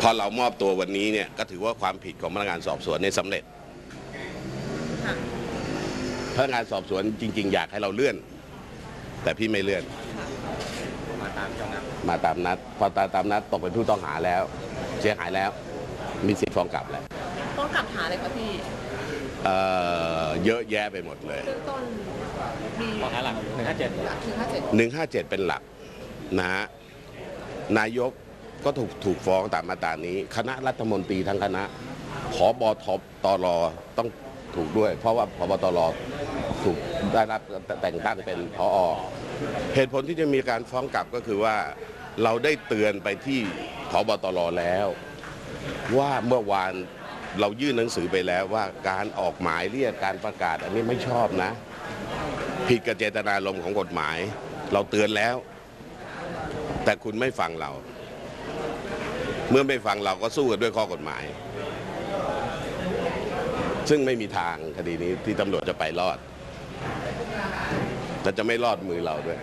พอเรามอบตัววันนี้เนี่ยก็ถือว่าความผิดของพนักงานสอบสวนเนี่ยสำเร็จค่ะพนักงานสอบสวนจริง ๆ อยากให้เราเลื่อน แต่พี่ไม่เลื่อน มาตามจังนัดมาตามนัด พอตาตามนัดตกเป็นผู้ต้องหาแล้ว เสียหายแล้ว มีสิทธิ์ฟ้องกลับแล้วฟ้องกลับหาเลยค่ะพี่เอ่อเยอะแยะไปหมดเลย เบื้องต้นมีข้อหาหลักหนึ่งห้าเจ็ดถึงห้าเจ็ด 157 เป็นหลักนะฮะนายก ก็ถูกถูกฟ้องตามมาตรานี้ คณะรัฐมนตรีทั้งคณะผอบอทบตรต้องถูกด้วย เพราะว่าผบตรถูกได้รับแต่งตั้งเป็นพอเหตุผลที่จะมีการฟ้องกลับก็คือว่าเราได้เตือนไปที่ผบตรแล้ว ว่าเมื่อวานเรายื่นหนังสือไปแล้วว่าการออกหมายเรียกการประกาศ อันนี้ไม่ชอบนะ ผิดกับเจตนารมณ์ของกฎหมาย เราเตือนแล้ว แต่คุณไม่ฟังเรา เมื่อไม่ฟังเราก็สู้กันด้วยข้อกฎหมาย ซึ่งไม่มีทางคดีนี้ที่ตำรวจจะไปรอดและจะไม่รอดมือเราด้วย